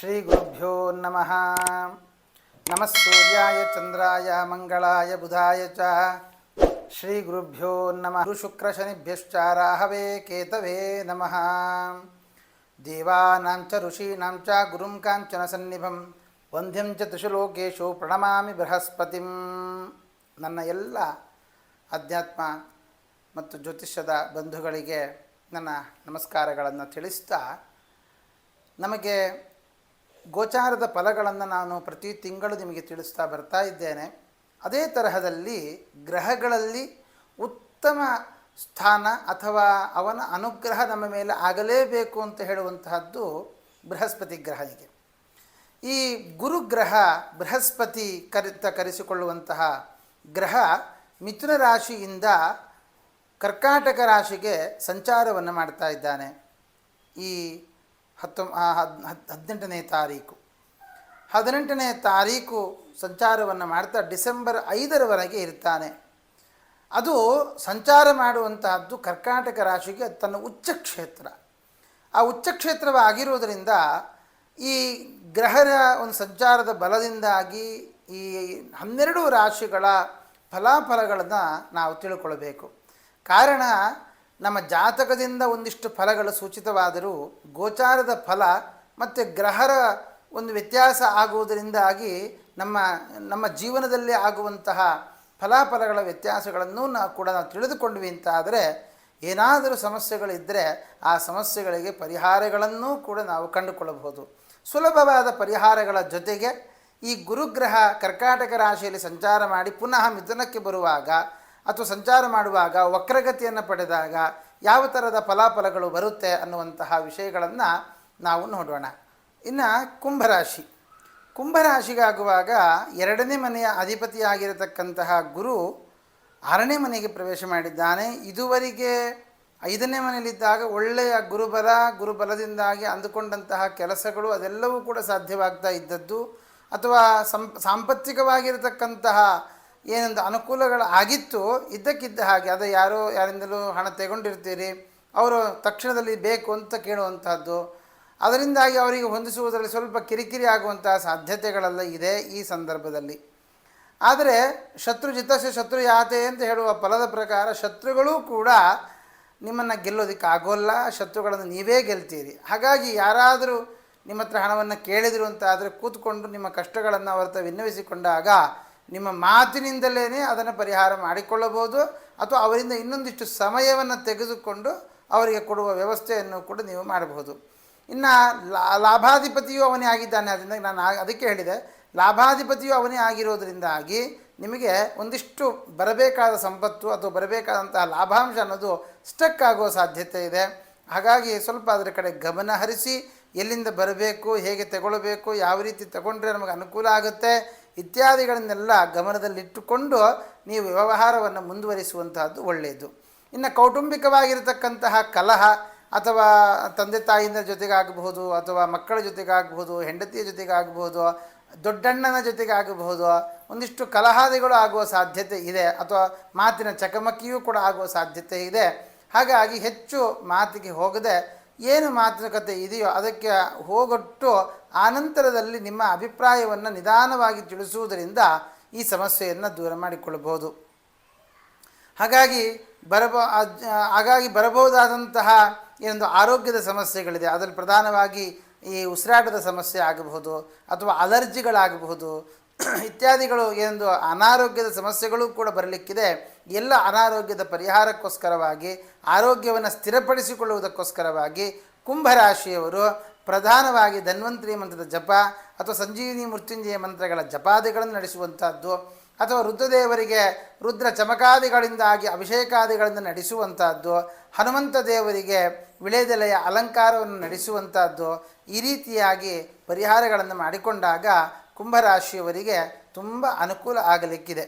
ಶ್ರೀ ಗುರುಭ್ಯೋ ನಮಃ ನಮಃ ಸೂರ್ಯಾಯ ಚಂದ್ರಾಯ ಮಂಗಳಾಯ ಬುಧಾಯ ಚ ಶ್ರೀ ಗುರುಭ್ಯೋ ನಮಃ ಶುಕ್ರ ಶನಿಭ್ಯಶ್ಚ ರಾಹವೇ ಕೇತವೇ ನಮಃ ದೇವಾನಾಂ ಚ ಋಷೀಣಾಂ ಚ ಗುರುಂ ಕಾಂಚನ ಸನ್ನಿಭಂ ವಂದ್ಯಂ ಚ ತ್ರಿಶುಲೋಕೇಶು ಪ್ರಣಮಾಮಿ ಬೃಹಸ್ಪತಿಂ ನನ್ನ ಎಲ್ಲ ಅಧ್ಯಾತ್ಮ ಮತ್ತು ಜ್ಯೋತಿಷ್ಯದ ಬಂಧುಗಳಿಗೆ ನನ್ನ ನಮಸ್ಕಾರಗಳನ್ನು ತಿಳಿಸ್ತಾ ನಮಗೆ ಗೋಚಾರದ ಫಲಗಳನ್ನು ನಾನು ಪ್ರತಿ ತಿಂಗಳು ನಿಮಗೆ ತಿಳಿಸ್ತಾ ಬರ್ತಾ ಇದ್ದೇನೆ. ಅದೇ ತರಹದಲ್ಲಿ ಗ್ರಹಗಳಲ್ಲಿ ಉತ್ತಮ ಸ್ಥಾನ ಅಥವಾ ಅವನ ಅನುಗ್ರಹ ನಮ್ಮ ಮೇಲೆ ಆಗಲೇಬೇಕು ಅಂತ ಹೇಳುವಂತಹದ್ದು ಬೃಹಸ್ಪತಿ ಗ್ರಹನಿಗೆ ಈ ಗುರುಗ್ರಹ ಬೃಹಸ್ಪತಿ ಕರಿತ ಕರೆಸಿಕೊಳ್ಳುವಂತಹ ಗ್ರಹ ಮಿಥುನ ರಾಶಿಯಿಂದ ಕರ್ಕಾಟಕ ರಾಶಿಗೆ ಸಂಚಾರವನ್ನು ಮಾಡ್ತಾ ಇದ್ದಾನೆ. ಈ ಹತ್ತೊ ಹದಿನೆಂಟನೇ ತಾರೀಕು. ಹದಿನೆಂಟನೇ ತಾರೀಕು ಸಂಚಾರವನ್ನು ಮಾಡ್ತಾ ಡಿಸೆಂಬರ್ ಐದರವರೆಗೆ ಇರ್ತಾನೆ. ಅದು ಸಂಚಾರ ಮಾಡುವಂತಹದ್ದು ಕರ್ಕಾಟಕ ರಾಶಿಗೆ ತನ್ನ ಉಚ್ಚ ಕ್ಷೇತ್ರ ಆ ಉಚ್ಚ ಕ್ಷೇತ್ರವಾಗಿರುವುದರಿಂದ ಈ ಗ್ರಹರ ಒಂದು ಸಂಚಾರದ ಬಲದಿಂದಾಗಿ ಈ ಹನ್ನೆರಡು ರಾಶಿಗಳ ಫಲಾಫಲಗಳನ್ನು ನಾವು ತಿಳ್ಕೊಳ್ಬೇಕು. ಕಾರಣ ನಮ್ಮ ಜಾತಕದಿಂದ ಒಂದಿಷ್ಟು ಫಲಗಳು ಸೂಚಿತವಾದರೂ ಗೋಚಾರದ ಫಲ ಮತ್ತು ಗ್ರಹರ ಒಂದು ವ್ಯತ್ಯಾಸ ಆಗುವುದರಿಂದಾಗಿ ನಮ್ಮ ನಮ್ಮ ಜೀವನದಲ್ಲಿ ಆಗುವಂತಹ ಫಲಾಫಲಗಳ ವ್ಯತ್ಯಾಸಗಳನ್ನು ನಾವು ಕೂಡ ನಾವು ತಿಳಿದುಕೊಂಡ್ವಿ ಅಂತ ಆದರೆ ಏನಾದರೂ ಸಮಸ್ಯೆಗಳಿದ್ದರೆ ಆ ಸಮಸ್ಯೆಗಳಿಗೆ ಪರಿಹಾರಗಳನ್ನು ಕೂಡ ನಾವು ಕಂಡುಕೊಳ್ಳಬಹುದು. ಸುಲಭವಾದ ಪರಿಹಾರಗಳ ಜೊತೆಗೆ ಈ ಗುರುಗ್ರಹ ಕರ್ಕಾಟಕ ರಾಶಿಯಲ್ಲಿ ಸಂಚಾರ ಮಾಡಿ ಪುನಃ ಮಿಥುನಕ್ಕೆ ಬರುವಾಗ ಅಥವಾ ಸಂಚಾರ ಮಾಡುವಾಗ ವಕ್ರಗತಿಯನ್ನು ಪಡೆದಾಗ ಯಾವ ಥರದ ಫಲಾಫಲಗಳು ಬರುತ್ತೆ ಅನ್ನುವಂತಹ ವಿಷಯಗಳನ್ನು ನಾವು ನೋಡೋಣ. ಇನ್ನು ಕುಂಭರಾಶಿ. ಕುಂಭರಾಶಿಗಾಗುವಾಗ ಎರಡನೇ ಮನೆಯ ಅಧಿಪತಿಯಾಗಿರತಕ್ಕಂತಹ ಗುರು ಆರನೇ ಮನೆಗೆ ಪ್ರವೇಶ ಮಾಡಿದ್ದಾನೆ. ಇದುವರೆಗೆ ಐದನೇ ಮನೆಯಲ್ಲಿದ್ದಾಗ ಒಳ್ಳೆಯ ಗುರುಬಲ, ಗುರುಬಲದಿಂದಾಗಿ ಅಂದುಕೊಂಡಂತಹ ಕೆಲಸಗಳು ಅದೆಲ್ಲವೂ ಕೂಡ ಸಾಧ್ಯವಾಗ್ತಾ ಇದ್ದದ್ದು. ಅಥವಾ ಸಂ ಸಾಂಪತ್ತಿಕವಾಗಿರತಕ್ಕಂತಹ ಏನೊಂದು ಅನುಕೂಲಗಳು ಆಗಿತ್ತು, ಇದ್ದಕ್ಕಿದ್ದ ಹಾಗೆ. ಅದು ಯಾರೋ ಯಾರಿಂದಲೂ ಹಣ ತೆಗೊಂಡಿರ್ತೀರಿ, ಅವರು ತಕ್ಷಣದಲ್ಲಿ ಬೇಕು ಅಂತ ಕೇಳುವಂಥದ್ದು ಅದರಿಂದಾಗಿ ಅವರಿಗೆ ಹೊಂದಿಸುವುದರಲ್ಲಿ ಸ್ವಲ್ಪ ಕಿರಿಕಿರಿ ಆಗುವಂತಹ ಸಾಧ್ಯತೆಗಳೆಲ್ಲ ಇದೆ ಈ ಸಂದರ್ಭದಲ್ಲಿ. ಆದರೆ ಶತ್ರು ಜಿತಸ್ಯ ಶತ್ರು ಯಾತೆ ಅಂತ ಹೇಳುವ ಫಲದ ಪ್ರಕಾರ ಶತ್ರುಗಳು ಕೂಡ ನಿಮ್ಮನ್ನು ಗೆಲ್ಲೋದಕ್ಕೆ ಆಗೋಲ್ಲ, ಶತ್ರುಗಳನ್ನು ನೀವೇ ಗೆಲ್ತೀರಿ. ಹಾಗಾಗಿ ಯಾರಾದರೂ ನಿಮ್ಮ ಹತ್ರ ಹಣವನ್ನು ಕೇಳಿದರು ಅಂತ ಆದರೆ ಕೂತ್ಕೊಂಡು ನಿಮ್ಮ ಕಷ್ಟಗಳನ್ನು ಅವರ ವಿನ್ನವಿಸಿಕೊಂಡಾಗ ನಿಮ್ಮ ಮಾತಿನಿಂದಲೇ ಅದನ್ನು ಪರಿಹಾರ ಮಾಡಿಕೊಳ್ಳಬಹುದು ಅಥವಾ ಅವರಿಂದ ಇನ್ನೊಂದಿಷ್ಟು ಸಮಯವನ್ನು ತೆಗೆದುಕೊಂಡು ಅವರಿಗೆ ಕೊಡುವ ವ್ಯವಸ್ಥೆಯನ್ನು ಕೂಡ ನೀವು ಮಾಡಬಹುದು. ಇನ್ನು ಲಾಭಾಧಿಪತಿಯು ಅವನೇ ಆಗಿದ್ದಾನೆ, ಅದರಿಂದ ನಾನು ಅದಕ್ಕೆ ಹೇಳಿದೆ. ಲಾಭಾಧಿಪತಿಯು ಅವನೇ ಆಗಿರೋದರಿಂದಾಗಿ ನಿಮಗೆ ಒಂದಿಷ್ಟು ಬರಬೇಕಾದ ಸಂಪತ್ತು ಅಥವಾ ಬರಬೇಕಾದಂತಹ ಲಾಭಾಂಶ ಅನ್ನೋದು ಸ್ಟಕ್ ಆಗುವ ಸಾಧ್ಯತೆ ಇದೆ. ಹಾಗಾಗಿ ಸ್ವಲ್ಪ ಅದರ ಕಡೆ ಗಮನ ಹರಿಸಿ, ಎಲ್ಲಿಂದ ಬರಬೇಕು, ಹೇಗೆ ತಗೊಳ್ಬೇಕು, ಯಾವ ರೀತಿ ತಗೊಂಡ್ರೆ ನಮಗೆ ಅನುಕೂಲ ಆಗುತ್ತೆ ಇತ್ಯಾದಿಗಳನ್ನೆಲ್ಲ ಗಮನದಲ್ಲಿಟ್ಟುಕೊಂಡು ನೀವು ವ್ಯವಹಾರವನ್ನು ಮುಂದುವರಿಸುವಂತಹದ್ದು ಒಳ್ಳೆಯದು. ಇನ್ನು ಕೌಟುಂಬಿಕವಾಗಿರತಕ್ಕಂತಹ ಕಲಹ ಅಥವಾ ತಂದೆ ತಾಯಿಯಿಂದ ಜೊತೆಗಾಗಬಹುದು ಅಥವಾ ಮಕ್ಕಳ ಜೊತೆಗಾಗಬಹುದು, ಹೆಂಡತಿಯ ಜೊತೆಗಾಗಬಹುದು, ದೊಡ್ಡಣ್ಣನ ಜೊತೆಗಾಗಬಹುದು, ಒಂದಿಷ್ಟು ಕಲಹಾದಿಗಳು ಆಗುವ ಸಾಧ್ಯತೆ ಇದೆ ಅಥವಾ ಮಾತಿನ ಚಕಮಕಿಯೂ ಕೂಡ ಆಗುವ ಸಾಧ್ಯತೆ ಇದೆ. ಹಾಗಾಗಿ ಹೆಚ್ಚು ಮಾತಿಗೆ ಹೋಗದೆ ಏನು ಮಾತುಕತೆ ಇದೆಯೋ ಅದಕ್ಕೆ ಹೋಗೊಟ್ಟು ಆನಂತರದಲ್ಲಿ ನಿಮ್ಮ ಅಭಿಪ್ರಾಯವನ್ನು ನಿಧಾನವಾಗಿ ತಿಳಿಸುವುದರಿಂದ ಈ ಸಮಸ್ಯೆಯನ್ನು ದೂರ ಮಾಡಿಕೊಳ್ಳಬಹುದು. ಹಾಗಾಗಿ ಬರಬ ಹಾಗಾಗಿ ಬರಬಹುದಾದಂತಹ ಏನೊಂದು ಆರೋಗ್ಯದ ಸಮಸ್ಯೆಗಳಿದೆ, ಅದರಲ್ಲಿ ಪ್ರಧಾನವಾಗಿ ಈ ಉಸಿರಾಟದ ಸಮಸ್ಯೆ ಆಗಬಹುದು ಅಥವಾ ಅಲರ್ಜಿಗಳಾಗಬಹುದು ಇತ್ಯಾದಿಗಳು ಏನೊಂದು ಅನಾರೋಗ್ಯದ ಸಮಸ್ಯೆಗಳು ಕೂಡ ಬರಲಿಕ್ಕಿದೆ. ಎಲ್ಲ ಅನಾರೋಗ್ಯದ ಪರಿಹಾರಕ್ಕೋಸ್ಕರವಾಗಿ, ಆರೋಗ್ಯವನ್ನು ಸ್ಥಿರಪಡಿಸಿಕೊಳ್ಳುವುದಕ್ಕೋಸ್ಕರವಾಗಿ ಕುಂಭರಾಶಿಯವರು ಪ್ರಧಾನವಾಗಿ ಧನ್ವಂತರಿ ಮಂತ್ರದ ಜಪ ಅಥವಾ ಸಂಜೀವಿನಿ ಮೃತ್ಯುಂಜಯ ಮಂತ್ರಗಳ ಜಪಾದಿಗಳನ್ನು ನಡೆಸುವಂಥದ್ದು ಅಥವಾ ರುದ್ರದೇವರಿಗೆ ರುದ್ರ ಚಮಕಾದಿಗಳಿಂದಾಗಿ ಅಭಿಷೇಕಾದಿಗಳನ್ನು ನಡೆಸುವಂಥದ್ದು ಹನುಮಂತ ದೇವರಿಗೆ ವಿಳೆದೆಲೆಯ ಅಲಂಕಾರವನ್ನು ನಡೆಸುವಂಥದ್ದು ಈ ರೀತಿಯಾಗಿ ಪರಿಹಾರಗಳನ್ನು ಮಾಡಿಕೊಂಡಾಗ ಕುಂಭರಾಶಿಯವರಿಗೆ ತುಂಬ ಅನುಕೂಲ ಆಗಲಿಕ್ಕಿದೆ.